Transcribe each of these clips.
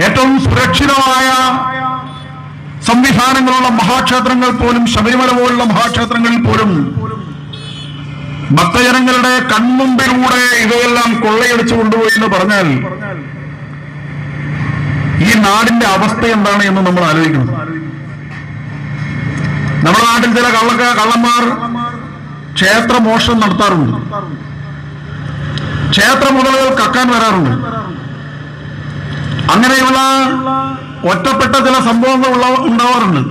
ഏറ്റവും സുരക്ഷിതമായ സംവിധാനങ്ങളുള്ള മഹാക്ഷേത്രങ്ങൾ പോലും ശബരിമല പോലുള്ള മഹാക്ഷേത്രങ്ങളിൽ പോലും ഭക്തജനങ്ങളുടെ കൺമുമ്പിലൂടെ ഇവയെല്ലാം കൊള്ളയടിച്ചു കൊണ്ടുപോയി എന്ന് പറഞ്ഞാൽ ഈ നാടിന്റെ അവസ്ഥ എന്താണ് എന്ന് നമ്മൾ ആലോചിക്കണം. നമ്മുടെ നാട്ടിൽ ചില കള്ളക്ക കള്ളന്മാർ ക്ഷേത്ര മോഷണം നടത്താറുണ്ട്. ക്ഷേത്ര മുതലുകൾ കക്കാൻ വരാറുണ്ട്. അങ്ങനെയുള്ള ഒറ്റപ്പെട്ട ചില സംഭവങ്ങൾ ഉള്ള ഉണ്ടാവാറുണ്ട്.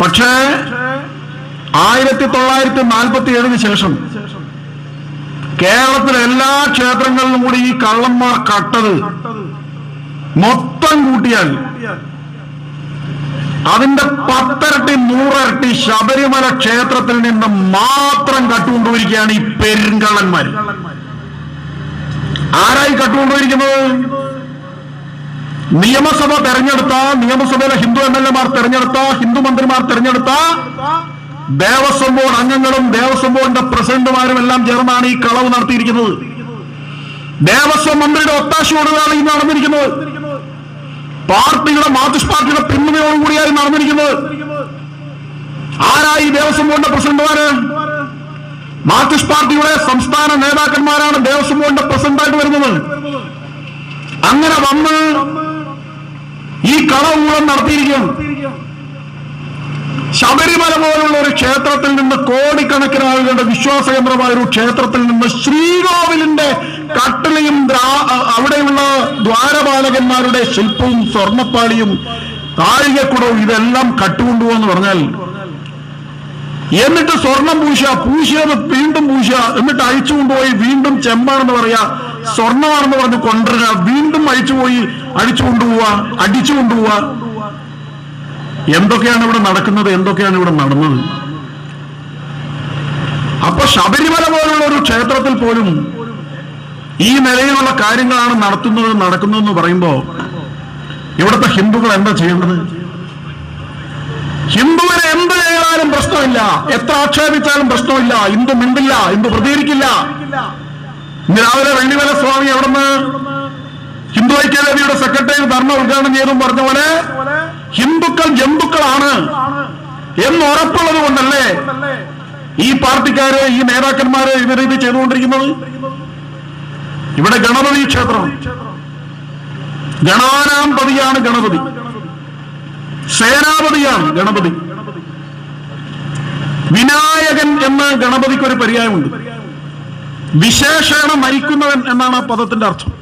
പക്ഷേ ആയിരത്തി തൊള്ളായിരത്തി നാൽപ്പത്തി ഏഴിന് ശേഷം കേരളത്തിലെ എല്ലാ ക്ഷേത്രങ്ങളിലും കൂടി ഈ കള്ളന്മാർ കട്ടത് മൊത്തം കൂട്ടിയാൽ അതിന്റെ പത്തരട്ടി നൂറരട്ടി ശബരിമല ക്ഷേത്രത്തിൽ നിന്ന് മാത്രം കട്ടുകൊണ്ടുപോയിരിക്കുകയാണ് ഈ പെരുങ്കള്ളന്മാർ ആരായി കട്ടുകൊണ്ടുപോയിരിക്കുന്നത് നിയമസഭ തെരഞ്ഞെടുത്ത നിയമസഭയിലെ ഹിന്ദു എം എൽ എമാർ തെരഞ്ഞെടുത്ത ഹിന്ദു മന്ത്രിമാർ തെരഞ്ഞെടുത്ത ദേവസ്വം ബോർഡ് അംഗങ്ങളും ദേവസ്വം ബോർഡിന്റെ പ്രസിഡന്റുമാരും എല്ലാം ചേർന്നാണ് ഈ കളവ് നടത്തിയിരിക്കുന്നത്. ദേവസ്വം മന്ത്രിയുടെ ഒത്താശയോടുകൂടിയാണ് ഈ നടന്നിരിക്കുന്നത്. പാർട്ടിയുടെ മാർക്സിസ്റ്റ് പാർട്ടിയുടെ പിന്തുണയോടുകൂടിയായി നടന്നിരിക്കുന്നത്. ആരായി ദേവസ്വം ബോർഡിന്റെ പ്രസിഡന്റുമാര്? മാർക്സിസ്റ്റ് പാർട്ടിയുടെ സംസ്ഥാന നേതാക്കന്മാരാണ് ദേവസ്വം ബോർഡിന്റെ പ്രസിഡന്റായിട്ട് വരുന്നത്. അങ്ങനെ വന്ന് ഈ കളവൂളം നടത്തിയിരിക്കുകയാണ്. ശബരിമല പോലുള്ള ഒരു ക്ഷേത്രത്തിൽ നിന്ന് കോടിക്കണക്കിന് ആളുകളുടെ വിശ്വാസ കേന്ദ്രമായ ഒരു ക്ഷേത്രത്തിൽ നിന്ന് ശ്രീകോവിലിന്റെ കട്ടിലയും അവിടെയുള്ള ദ്വാരപാലകന്മാരുടെ ശില്പവും സ്വർണപ്പാളിയും താഴികക്കുടവും ഇതെല്ലാം കട്ടുകൊണ്ടുപോകുന്നു പറഞ്ഞാൽ എന്നിട്ട് സ്വർണം പൂശ പൂശിയത് വീണ്ടും പൂശ എന്നിട്ട് അഴിച്ചു കൊണ്ടുപോയി വീണ്ടും ചെമ്പാണെന്ന് പറയാ സ്വർണമാണെന്ന് പറഞ്ഞ് കൊണ്ടുവരിക വീണ്ടും അഴിച്ചുപോയി അഴിച്ചു കൊണ്ടുപോവുക അടിച്ചു കൊണ്ടുപോവുക. എന്തൊക്കെയാണ് ഇവിടെ നടക്കുന്നത്? എന്തൊക്കെയാണ് ഇവിടെ നടന്നത്? അപ്പൊ ശബരിമല പോലുള്ള ഒരു ക്ഷേത്രത്തിൽ പോലും ഈ നിലയിലുള്ള കാര്യങ്ങളാണ് നടത്തുന്നത് നടക്കുന്നതെന്ന് പറയുമ്പോ ഇവിടുത്തെ ഹിന്ദുക്കൾ എന്താ ചെയ്യേണ്ടത്? പ്രശ്നമില്ല. എത്ര ആക്ഷേപിച്ചാലും പ്രശ്നമില്ല. ഇന്ദു മിണ്ടില്ല ഇന്ദു പ്രതികരിക്കില്ല. രാവിലെ വെള്ളിമല സ്വാമി അവിടുന്ന് ഹിന്ദു ഐക്യവേദിയുടെ സെക്രട്ടറി ധർമ്മ ഉദ്ഘാടനം ചെയ്തും പറഞ്ഞ പോലെ ഹിന്ദുക്കൾ ജന്തുക്കളാണ് എന്ന് ഉറപ്പുള്ളത് കൊണ്ടല്ലേ ഈ പാർട്ടിക്കാര് ഈ നേതാക്കന്മാര് ഇവർ ഇത് ചെയ്തുകൊണ്ടിരിക്കുന്നത്? ഇവിടെ ഗണപതി ക്ഷേത്രം. ഗണാനാം പതിയാണ് ഗണപതി. സേനാപതിയാണ് ഗണപതി. വിനായകൻ എന്ന ഗണപതിക്ക് ഒരു പര്യായമുണ്ട്. വിശേഷണ മരിക്കുന്നവൻ എന്നാണ് ആ പദത്തിന്റെ അർത്ഥം.